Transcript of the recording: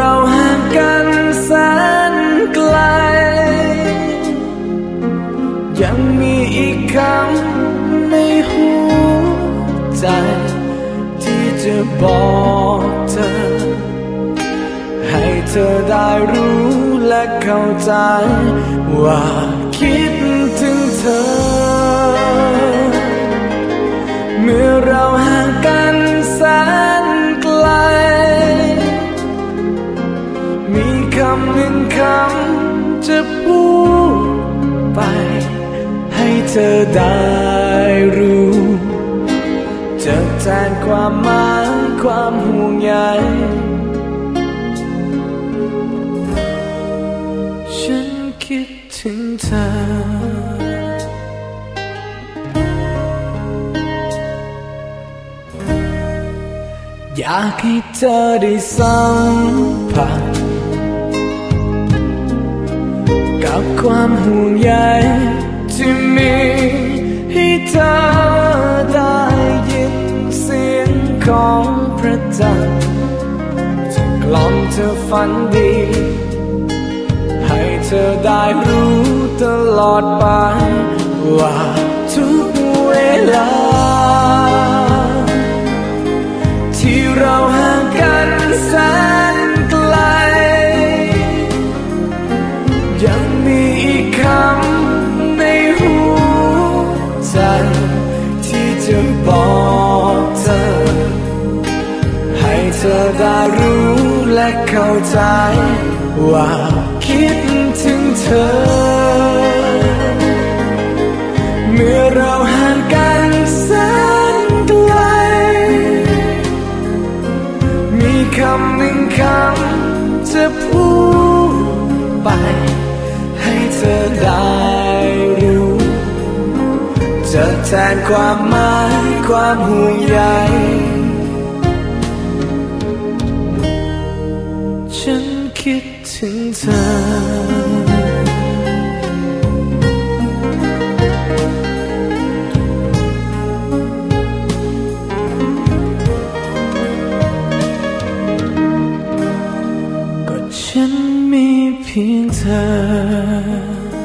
เราห่างกันแสนไกล ยังมีอีกคำในหัวใจ ที่จะบอกเธอ ให้เธอได้รู้และเข้าใจว่าำหนึ่งคำจะพูดไป ให้เธอได้รู้ จะแทนความหมายความห่วงใยฉันคิดถึงเธออยากให้เธอได้สัมผัส กับความห่วงใยที่มีให้เธอได้ยินเสียงของพระจันทร์จะกล่อมเธอฝันดี ให้เธอได้รู้ตลอดไปว่า ธอ ให้เธอได้รู้และเข้าใจ ว่าคิดถึงเธอ เมื่อเราห่างกันแสนไกล มีคำหนึ่งคำจะพูดไป ให้เธอได้ จะแทนความหมายความห่วงใยฉันคิดถึงเธอก็ฉันมีเพียงเธอ